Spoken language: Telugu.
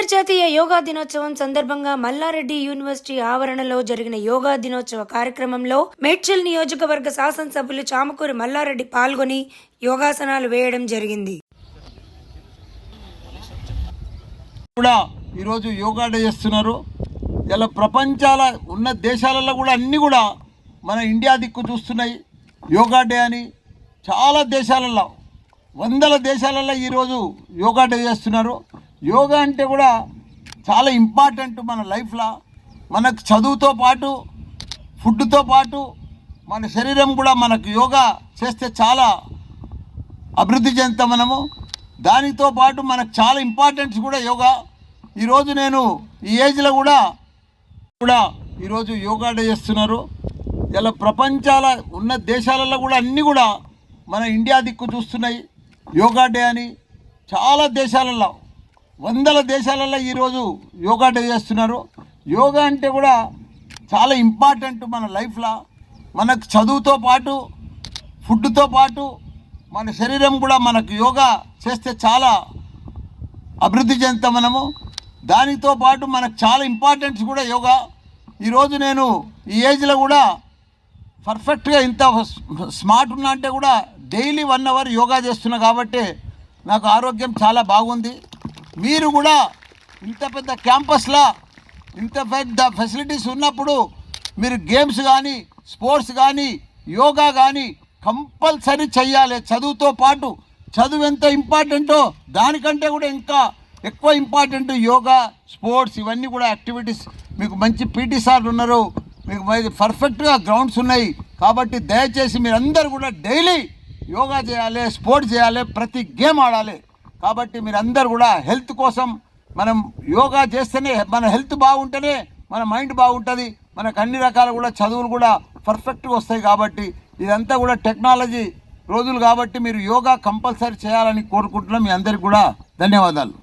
అంతర్జాతీయ యోగా దినోత్సవం సందర్భంగా మల్లారెడ్డి యూనివర్సిటీ ఆవరణలో జరిగిన యోగా దినోత్సవ కార్యక్రమంలో మేడ్చల్ నియోజకవర్గ శాసనసభ్యులు చామకూరి మల్లారెడ్డి పాల్గొని యోగాసనాలు వేయడం జరిగింది. కూడా ఈరోజు యోగా డే చేస్తున్నారు. ఇలా ప్రపంచాల ఉన్న దేశాలలో కూడా అన్నీ కూడా మన ఇండియా దిక్కు చూస్తున్నాయి. యోగా డే అని చాలా దేశాలలో వందల దేశాలలో ఈరోజు యోగా డే చేస్తున్నారు. యోగా అంటే కూడా చాలా ఇంపార్టెంట్ మన లైఫ్లో మనకు చదువుతో పాటు ఫుడ్తో పాటు మన శరీరం కూడా మనకు యోగా చేస్తే చాలా అభివృద్ధి చెందుతాం మనము. దానితో పాటు మనకు చాలా ఇంపార్టెన్స్ కూడా యోగా. ఈరోజు నేను ఈ ఏజ్లో కూడా కూడా ఈరోజు యోగా డే చేస్తున్నారు. ఇలా ప్రపంచాల ఉన్న దేశాలలో కూడా అన్నీ కూడా మన ఇండియా దిక్కు చూస్తున్నాయి. యోగా డే అని చాలా దేశాలలో వందల దేశాలలో ఈరోజు యోగా డే చేస్తున్నారు. యోగా అంటే కూడా చాలా ఇంపార్టెంట్ మన లైఫ్లో. మనకు చదువుతో పాటు ఫుడ్తో పాటు మన శరీరం కూడా మనకు యోగా చేస్తే చాలా అభివృద్ధి చెందుతాం మనము. దానితో పాటు మనకు చాలా ఇంపార్టెన్స్ కూడా యోగా. ఈరోజు నేను ఈ ఏజ్లో కూడా పర్ఫెక్ట్గా ఇంత స్మార్ట్ ఉన్నా అంటే కూడా డైలీ వన్ అవర్ యోగా చేస్తున్నా కాబట్టి నాకు ఆరోగ్యం చాలా బాగుంది. మీరు కూడా ఇంత పెద్ద క్యాంపస్లో ఇంత పెద్ద ఫెసిలిటీస్ ఉన్నప్పుడు మీరు గేమ్స్ కానీ స్పోర్ట్స్ కానీ యోగా కానీ కంపల్సరీ చెయ్యాలి. చదువుతో పాటు చదువు ఎంత ఇంపార్టెంటో దానికంటే కూడా ఇంకా ఎక్కువ ఇంపార్టెంట్ యోగా స్పోర్ట్స్ ఇవన్నీ కూడా యాక్టివిటీస్. మీకు మంచి పీటీ సార్లు ఉన్నారు. మీకు పర్ఫెక్ట్గా గ్రౌండ్స్ ఉన్నాయి. కాబట్టి దయచేసి మీరందరూ కూడా డైలీ యోగా చేయాలి స్పోర్ట్స్ చేయాలి ప్రతి గేమ్ ఆడాలి. కాబట్టి మీరందరూ కూడా హెల్త్ కోసం మనం యోగా చేస్తేనే మన హెల్త్ బాగుంటేనే మన మైండ్ బాగుంటుంది. మనకు అన్ని రకాల కూడా చదువులు కూడా పర్ఫెక్ట్గా వస్తాయి కాబట్టి ఇదంతా కూడా టెక్నాలజీ రోజులు కాబట్టి మీరు యోగా కంపల్సరీ చేయాలని కోరుకుంటున్నాం. మీ అందరికి కూడా ధన్యవాదాలు.